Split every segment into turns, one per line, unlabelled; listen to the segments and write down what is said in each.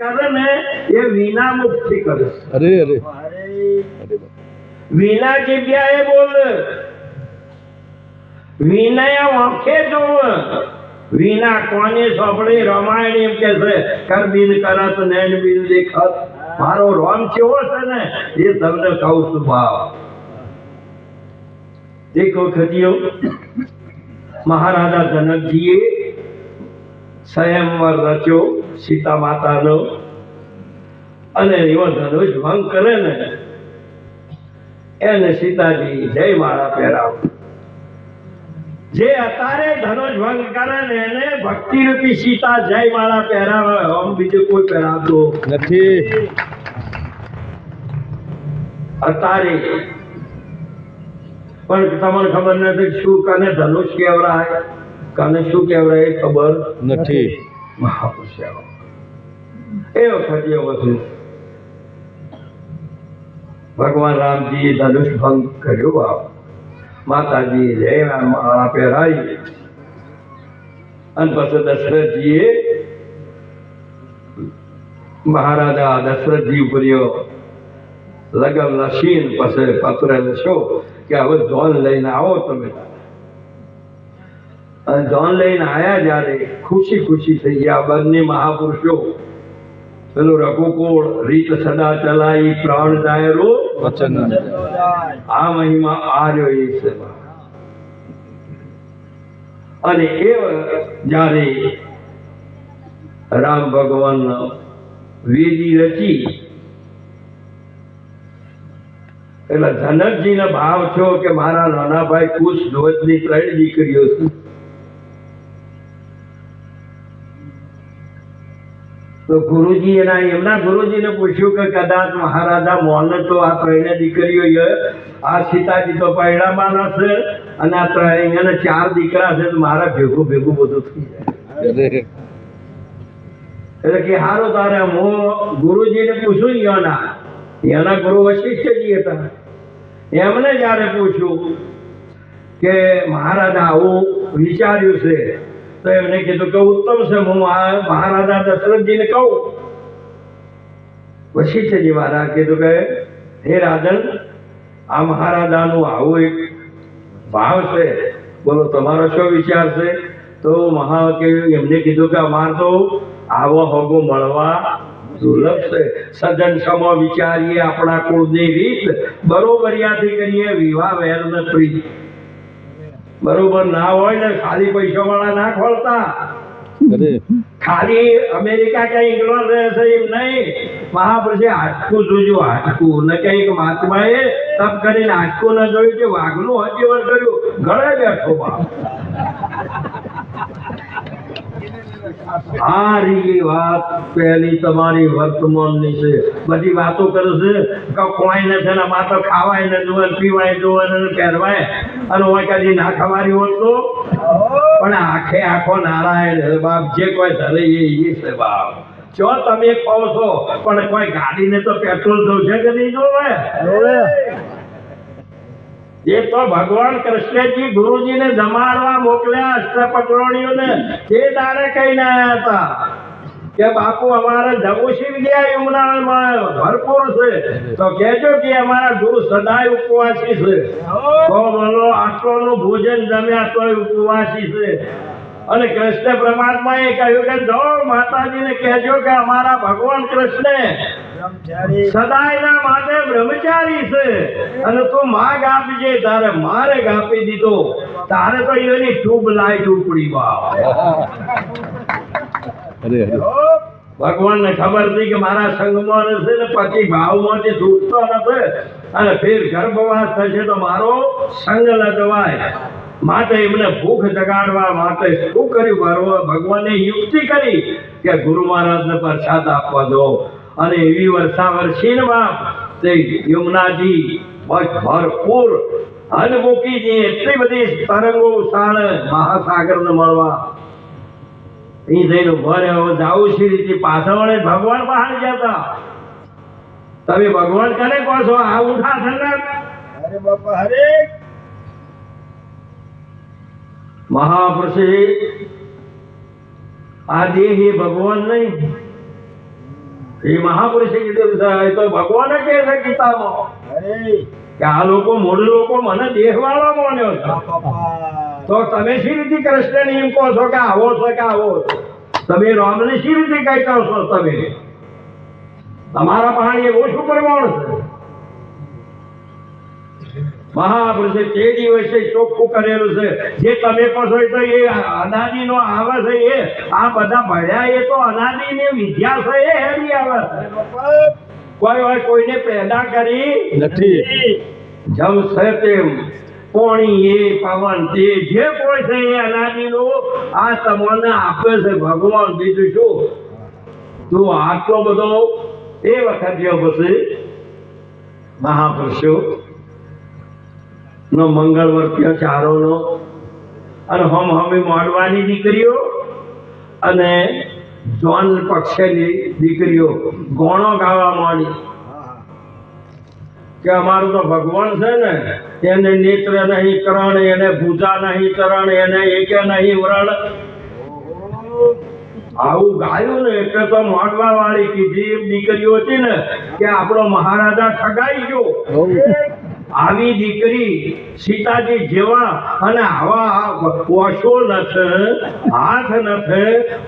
કરે ને એ વિના મુક્તિ કરે
અરે અરે
અરે
અરે
વિના જગ્યાએ બોલ વિનય આંખે જોવ વિના કોને સોંપડી રામાયણ એમ કે છે કર બિન કરત નૈન બિન દેખત મારો રોમ કેવો છે ને એ તમને કહું છું ભાવ એક વખત મહારાજા જનકજીએ સ્વયંવર રચ્યો સીતા માતાનો અને એવો ધનુષ ભંગ કરે ને એને સીતાજી જય માળા પહેરાવ. જે અત્યારે ધનુષ ભંગ કરે ને એને ભક્તિ રૂપી સીતા જય માળા પહેરાવે. આમ બીજું કોઈ પહેરાવતો
નથી.
અત્યારે પણ તમને ખબર નથી શું કને ધનુષ કેવડાય કને શું કેવરાય ખબર
નથી.
મહાપુરુષ એ વખતે એવું હતું ભગવાન રામજી ધનુષ ભંગ કર્યો બાપ. માતાજી જય માળા પહેરાવી. અને પછી દશરથજીએ મહારાજા દશરથજી ઉપર લગન લસીન પછી પત્ર લખો કે હવે જોન લઈને આવો તમે. અને જોન લઈને આવ્યા જ્યારે ખુશી ખુશી થઈ ગયા બંને મહાપુરુષો. પેલો રઘુકુળ રીત સદા ચલાઈ પ્રાણ દાયરો
વચન
આ મહિમા આર્યો એ સેવા અને એ જ્યારે રામ ભગવાન વેદી રચી એટલે જનકજીને ભાવ થયો કે મારા નાના ભાઈ કુશ ધ્વજની ત્રણ દીકરીઓ છે. તો ગુરુજી એના એમના ગુરુજીને પૂછ્યું કે કદાચ મહારાજા મોહન તો આ ત્રણે દીકરીઓ આ સીતાજી તો પૈડામાં છે અને આ ત્રણ અહીંયા ચાર દીકરા છે મારા ભેગું ભેગું બધું થઈ જાય. એટલે કે હારો તારે, હું ગુરુજીને પૂછું ને એના. એના ગુરુ વશિષ્ઠજી હતા એમને જ્યારે પૂછ્યું કે મહારાજા, આવું વિચાર્યું છે તો એમને કીધું કે ઉત્તમ છે, હું મહારાજા દશરથજીને કહું. વશિષ્ઠજી મહારાજ કીધું કે, હે રાજન, આ મહારાજાનું આવું એક ભાવ છે. બોલો, તમારો શું વિચાર છે? તો મહા એમને કીધું કે, અમાર તો આવો હોગો મળવા દુર્લભ છે. સજન સમો વિચારીએ આપણા કુળની રીત. બરોબરિયાથી કરીએ, વિવાહ વહેલ પ્રીત બરોબર ના હોય ને ખાલી પૈસા વાળા ના ખોલતા. ખાલી અમેરિકા કે ઇંગ્લેન્ડ રહેશે એમ નહીં. મહાપુરુષે હાચકું જોયું હાચકું. ને કંઈક એ તપ કરીને હાચકું ન જોયું કે વાઘનું હજીવન કર્યું. ઘરે બેઠો બાપ. આ રીલી વાત પહેલી તમારી વર્તમાનની છે. બધી વાતો કરે છે કે કોઈ ને તેના માતો ખાવાય ને જોવે પીવાય જોવે ને પહેરવાય. અને હોય કદી ના ખાવાની હોત તો? પણ આખે આખો નારાયણ બાપ, જે કોઈ ધરે એ ઈ છે બાપ. જો તમે કહો છો, પણ કોઈ ગાડીને તો પેટ્રોલ જોશે કે નહીં જોવે. એ તો ભગવાન કૃષ્ણજી ગુરુજીને જમાડવા મોકલ્યા અષ્ટપટોણીઓને તે તારે કહીને આવ્યા હતા? કે બાપુ, અમારે જબુશી વિદ્યા યમુનામાં ભરપૂર છે. તો કહેજો કે અમારા ગુરુ સદાય ઉપવાસી છે. તો બોલો, આટલોનું ભોજન જમ્યા તોય ઉપવાસી છે. અને કૃષ્ણ પરમાત્માએ કહ્યું કે જો માતાજીને કહેજો કે અમારા ભગવાન કૃષ્ણ સદાયના માટે બ્રહ્મચારી છે. અને તું માગ આપજે તારે મારે આપી દીધો. તારે તો એની ટ્યુબ લાઈટ ઉપડી
બા
ભગવાનને ખબર હતી કે મારા સંગમાં રહેશે ને પછી ભાવમાંથી છૂટતો નથી. અને ફેર ગર્ભવાસ થશે તો મારો સંગ લદવાય. માટે એમને ભૂખ જગાડવા માટે શું કર્યું? ભગવા- ભગવાને યુક્તિ કરી કે ગુરુ મહારાજને પ્રસાદ આપવા દો. અને એવી વર્ષા વર્ષીને બાપ તે યમુનાજી ભરપૂર ભરપૂર અનમુકીજી એટલી બધી તરંગો ઉછાળ મહાસાગરને મળવા. અહીં જઈને ઊભો રહ્યો જાવું છે રીતે? પાછળ ભગવાન બહાર જતા તમે ભગવાન કરે કહો છો? આ ઉઠા સંગત?
અરે બાપા હરે
મહાપુરુષે આ દેહ એ ભગવાન નહીં એ મહાપુરુષે કીધું એ તો ભગવાન કહે છે ગીતામાં. કે આ લોકો મૂળ લોકો મને દેહવાળા માન્યો છે. તો તમે શી રીતે કૃષ્ણને એમ કહો છો કે આવો છો કે આવો છો? તમે રામને શી રીતે કઈ કહો છો તમે? તમારા પાણી એવું શું પ્રમાણ છે. મહાપુરુષે તે દિવસે ચોખ્ખું કરેલું છે. જે તમે કહો છો એ તો એ અનાદિનો આવે છે એ. આ બધા ભણ્યા એ તો અનાદિની વિદ્યા છે એ હેરી આવે. છે કોઈ હોય કોઈને પેદા કરી
નથી.
જમશે તેમ. પોણી એ પવન તે જે કોઈ છે એ અનાદિનું આ તમને આપે છે ભગવાન. બીજું શું? તું આટલો બધો એ વખત જે પછી મહાપુરુષો નો મંગળ વર્ત્ય ચારોનો અને હમ હમે મોડવાની દીકરીઓ અને જોન પક્ષેની દીકરીઓ. ગોણો ગાવા માંડી. કે અમારું તો ભગવાન છે ને, એને નેત્ર નહીં કરણ એને ભૂજા નહીં કરણ એને એકે નહીં વ્રણ. આવું ગાયું ને એટલે તો મોડવા વાળી કીધી દીકરીઓ હતી ને, કે આપણો મહારાજા ઠગાઈ ગયો. આવી દીકરી સીતાજી જેવા અને આવા ઓશો નથ, હાથ નથ,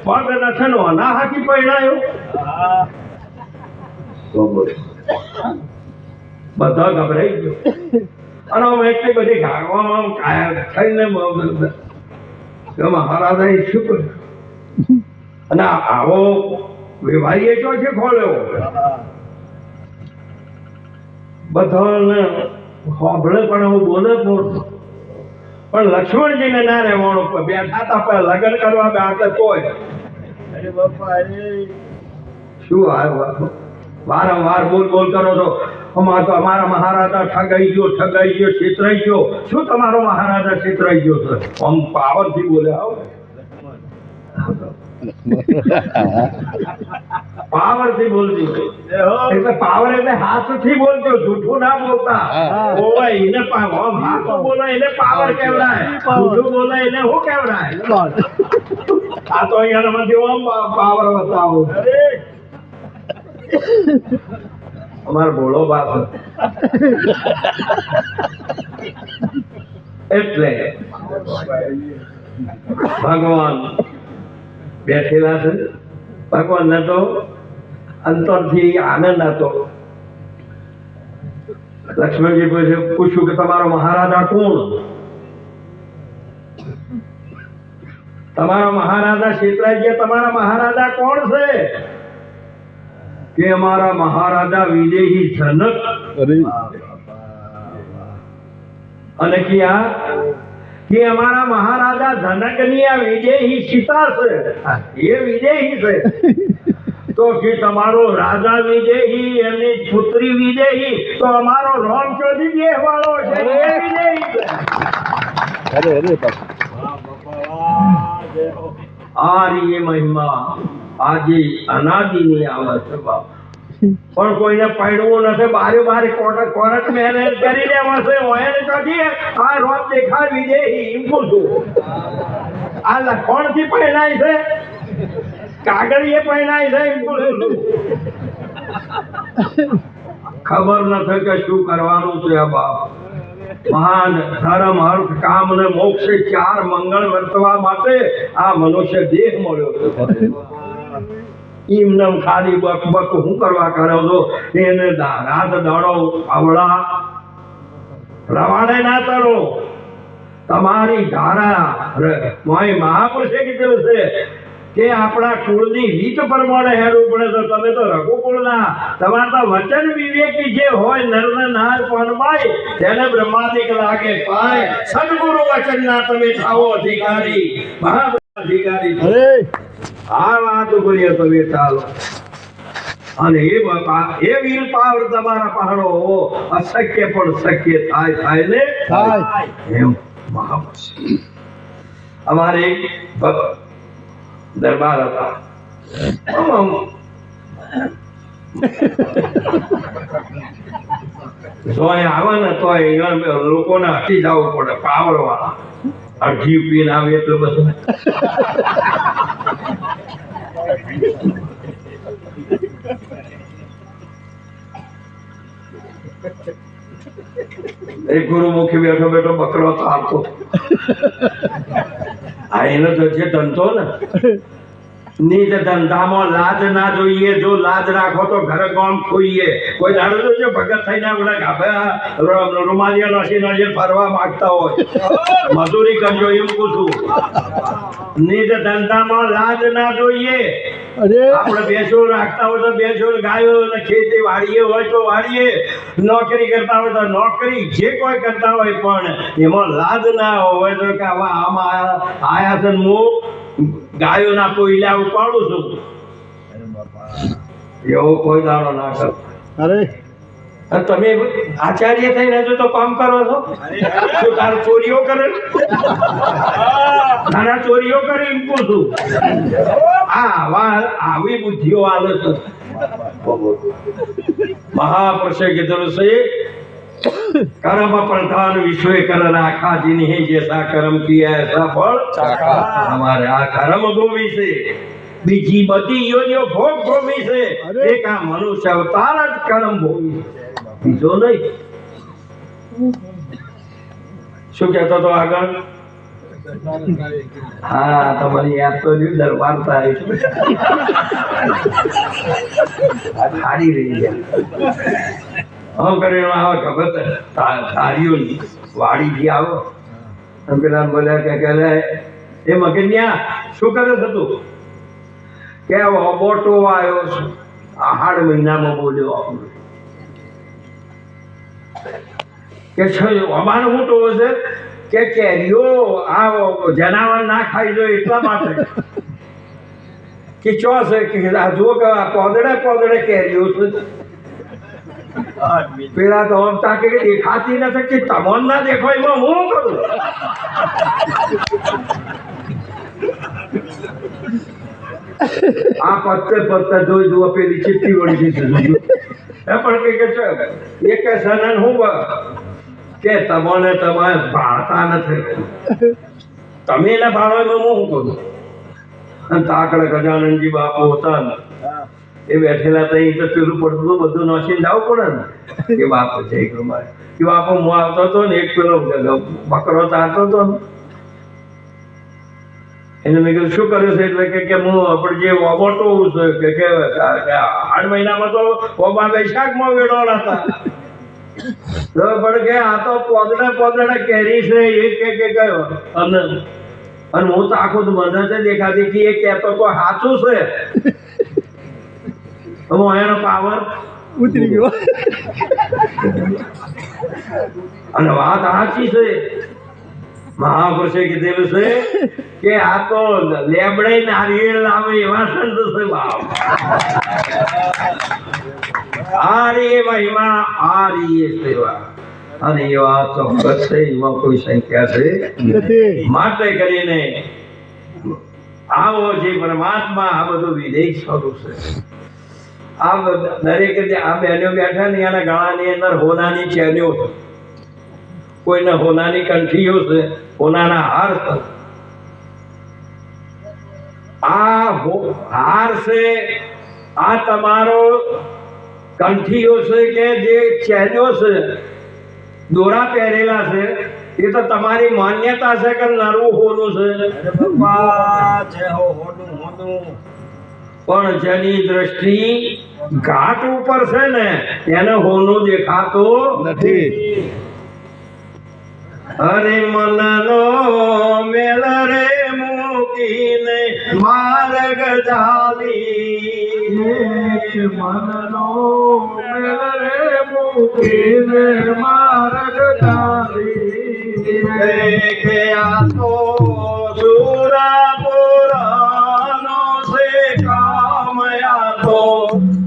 પગ નથ નો ઓના હાથી પહેરાયો. બધા ગભરાઈ ગયો. અને આમ એટલી બધી ગાવામાં કાયા થઈને મહારાજાએ શું કર્યું? અને આવો વિવાહીએ તો છે ખોલ્યો? બધાને હોભળે પણ હું બોલે પણ પણ લક્ષ્મણજીને ના રહેવાનું બેઠા હતા પણ લગ્ન કરવા બેઠા તોય
અરે બાપા અરે.
શું આવ્યો વારંવાર બોલ બોલ કરો છો. અમાર તો અમારા મહારાજા ઠગાઈ ગયો ઠગાઈ ગયો છેતરાઈ ગયો. શું તમારો મહારાજા છેતરાઈ ગયો છે? આમ પાવરથી બોલે આવો. એટલે પાવર એટલે જૂઠું ના બોલતા.
હા.
એને હાથ બોલે એને પાવર કહેવાય જૂઠું બોલે એને શું કહેવાય આ તો અહીંયા માંથી આમ પાવર બતાવો અમારો ભોળો બાપ એટલે ભગવાન બેઠેલા છે. ભગવાન ને તો અંતરથી આનંદ હતો. લક્ષ્મણજી પૂછે પૂછ્યું કે તમારો મહારાજા કોણ? તમારા મહારાજા શીતલાજી તમારા મહારાજા કોણ છે? કે અમારા મહારાજા વિદેહી જનક. અને ક્યાં? કે અમારા મહારાજા જનકની આ વિદેહી સીતા છે એ વિદેહી છે તો કે તમારો રાજા વિદેહી એમની પુત્રી વિદેહી તો અમારો રોમ ચોધી દેહવાળો છે એ વિદેહી છે.
અરે અરે
આ રીએ મહિમા આજે અનાદિની આવે છે બાપ. પણ કોઈને પડવું નથી. બારે બારે કોર્ટ કોર્ટ મેરેજ કરી લેવાશે હોય ને તો આ રોજ દેખાડવી દે એમ પૂછું આ લખણથી પહેરાય છે. કાગળીએ પહેરાય છે એમ ખબર નથી કે શું કરવાનું છે બાપ. મહાન ધર્મ અર્થ કામ ને મોક્ષ ચાર મંગળ વર્તવા માટે આ મનુષ્ય દેહ મળ્યો છે. એમને ખાલી બક બક હું કરવા કરો છો? એને રાત દાડો આવડા. રવાડે ના તરો તમારી ધારા મોય મહાપુરુષે કીધેલું છે કે આપણા કુળની રીત પ્રમાણે હેરવું પડે તો તમે તો રઘુકુળના. તમારે તો વચન વિવેકી જે હોય નરને નાર પનમાય તેને બ્રહ્માદિક લાગે પાય. સદગુરુ વચનના તમે થાઓ અધિકારી મહાઅધિકારી
અધિકારી.
આ વાત કરીએ તમે ચાલો. અને એ બાપા એ વીર પાવર તમારા પહાડો અશક્ય પણ શક્ય થાય થાય ને?
થાય.
એમ મહાપુરુષ. અમારે દરબાર હતા. તોય આવે ને અહીંયા લોકોને હટી જવું પડે પાવર વાળા અડધી પીને આવે એટલે બધું. એક ગુરુમુખી બેઠો બેઠો બકરો તારતો આ એનો તો જે ધંધો ને નીચ ધંધામાં લાજ ના જોઈએ, જો લાજ રાખો તો ઘર ગામ ખોઈએ. કોઈ દાડો તો ભગત થઈને આપણે ગાભા રૂમાલિયા નસી નસી ફરવા માંગતા હોય. મજૂરી કરજો એમ પૂછું. નીચ ધંધામાં લાજ ના જોઈએ.
અરે!
આપણે બેસો રાખતા હોય તો બેસો ગાયો અને ખેતી વાડીએ હોય તો વાડીએ. નોકરી કરતા હોય તો નોકરી જે કોઈ કરતા હોય પણ એમાં લાજ ના હોય તો કે આવા આમાં આયા છે હું ગાયોના કોઈલા ઉપાડું છું.
અરે
એવો કોઈ દાડો ના કરો.
અરે!
તમે આચાર્ય થઈને રહેજો તો કામ કરો છો? શું તાર ચોરીઓ કરે ઘણા ચોરીઓ કરે એમ પૂછું આ આવી બુદ્ધિઓ આલે છે. મહાપુરુષે કીધેલું છે કર્મ પ્રધાન વિશ્વે કર રાખા જીની જેસા કર્મ કિયા એસા ફળ અમારે આ કર્મ ભૂમિ છે. બીજી બધી યોનિઓ ભોગ ભૂમિ છે. એક આ મનુષ્ય અવતાર જ કર્મ ભૂમિ છે. બીજો નહીં. શું કહેતો તો આગળ? હા તમારી યાદ તો જો દરબાર થાય રહી ગયા હમ કરીને આવો ખબર છે? વાડી વાડીથી આવો. એમ પેલા બોલ્યા કે કે એ મગન્યા, શું કરે થતું કે બોટો આવ્યો છે. આહાડ મહિનામાં બોલ્યો આપણો. કે છે, અમારો મોટો છે? કે કેરીઓ આ જનાવર ના ખાઈ જાય એટલા માટે. કે ચો છે? કે આ જુઓ કે આ પોદડે પોદડે કેરીઓ છે. પેલા તો આમ તા કે દેખાતી નથી કે તમોન ના દેખો એમાં હું કરું? આ પત્તે પત્તે જોઈ જુઓ પેલી ચીપટી વળી દીધી એ પણ કે કે છે એક સનન હું કે તમને તમે ભાળતા નથી. તમે એને ભાળો એમાં હું શું કરું અને તાકડે ગજાનંદજી બાપુ હતા ને એ બેઠેલા તઈ તો પેલું પડતું બધું નસીને જવું પડે ને. એ બાપુ જય કુમાર એ બાપુ હું આવતો હતો ને એક પેલો બકરો ચાલતો હતો ને. એને મેં કીધું શું કર્યું છે? એટલે કે કે હું આપણે જે ઓબોટો છું કે આઠ મહિનામાં તો ઓબા વૈશાખમાં વેડોળ હતા. પણ કે આ તો પોદડે પોદડે કેરી છે એ કે કે કયો? અને અને હું તો આખું તો મને જ દેખાતી કે એ કહેતો તો સાચું છે. હું એનો પાવર
ઉતરી ગયો.
અને વાત સાચી છે. મહાપુરુષે કીધેલું છે કે આ તો લેબડે નારિયેળ લાવે એવા સંત છે બાપ. આરી મહિમા આરી સેવા. અને એવા ચોક્કસ છે એમાં કોઈ સંખ્યા છે માટે કરીને આવો જે પરમાત્મા આ બધું વિદેશ સ્વરૂપ છે. આ દરેક આ બહેનો બેઠા ને એના ગાળાની અંદર હોનાની ચેનીઓ છે. કોઈને હોનાની કંઠીઓ છે હોનાના હાર છે. આ હાર છે આ તમારો કંઠીઓ છે કે જે ચેનીઓ છે દોરા પહેરેલા છે એ તો તમારી માન્યતા છે કે નરવું હોનું છે?
અરે બાપા જય હો હોનું હોનું.
પણ જેની દ્રષ્ટિ ઘાટ ઉપર છે ને એને હોનું દેખાતો
નથી.
અરે મનનો મેલ રે મૂકીને માર્ગ ચાલી.
મનનો મેલ રે મૂકીને માર્ગ ચાલી
આ તો સુરા પુરાનો છે કામ આ તો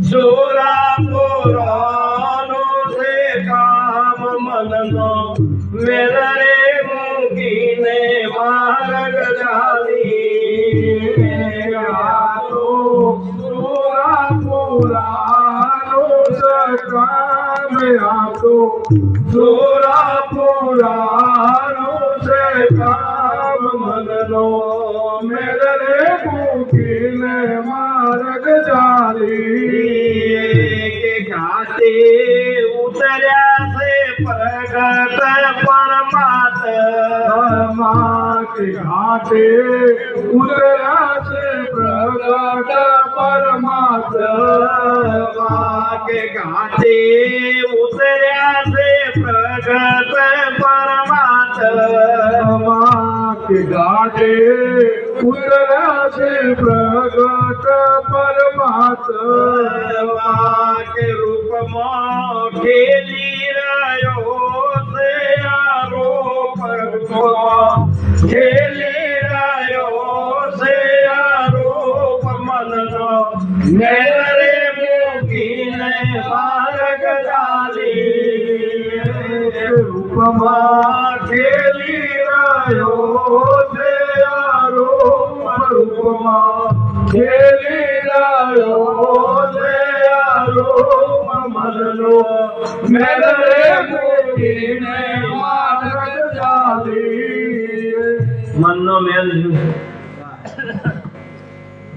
સુરા પુરાનો છે કામ મનનો મેલ રે મૂકીને માર્ગ ચાલી તો જોરા પુરાણો છે કામ મનનો મેળ રે ભૂખીને માર્ગ જારી
કે ઘાટે ઉતર્યા છે પ્રગટ પરમાત્મા
કે ઘાટે ઉતર્યા છે પ્રગટ પરમાત્મા
કે ઘાટે ઘાટે ઉતર્યા છે પ્રગટ પરમાત્મા.
કે રૂપમાં ખેલી રહ્યો છે આરોપ ખેલી રહ્યો છે આરોપ મનનો મેરે મૂકીને માર્ગ ચાલી.
રૂપમાં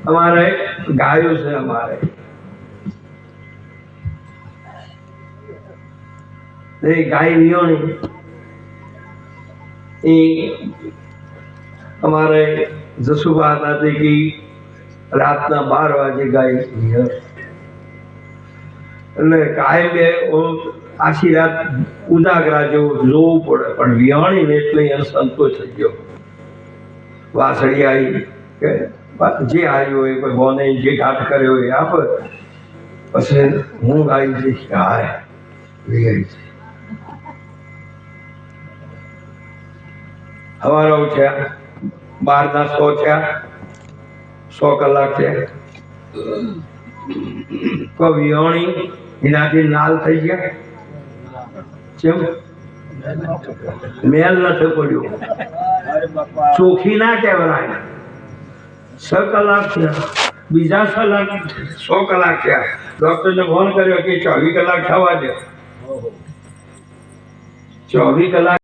અમારે ગાયું છે અમારે. એ ગાય વિયોણી એ અમારે જસુબા તે કે રાતના બાર વાગે ગાય વિહર. એટલે કાયમ આખી રાત ઉદાગરા જેવું જોવું પડે. પણ વિહાણી ને એટલે એને સંતોષ થઈ ગયો. વાસળી આવી, કે જે આવ્યું હોય, કોઈ બોને જે ઘાટ કર્યો હોય આપે. પછી હું આવી જઈશ કે હાય વિહાઈ છે. હવારો ઉઠ્યા બારના સો થયા, સો કલાક થયા. તો વિહોણી એનાથી લાલ થઈ ગયા. કેમ? મેલ નથી પડ્યો ચોખી ના કહેવાય. છ કલાક થયા. બીજા છ કલાક સો કલાક થયા. ડોક્ટરને ફોન કર્યો કે ચોવીસ કલાક થવા દે. ચોવીસ કલાક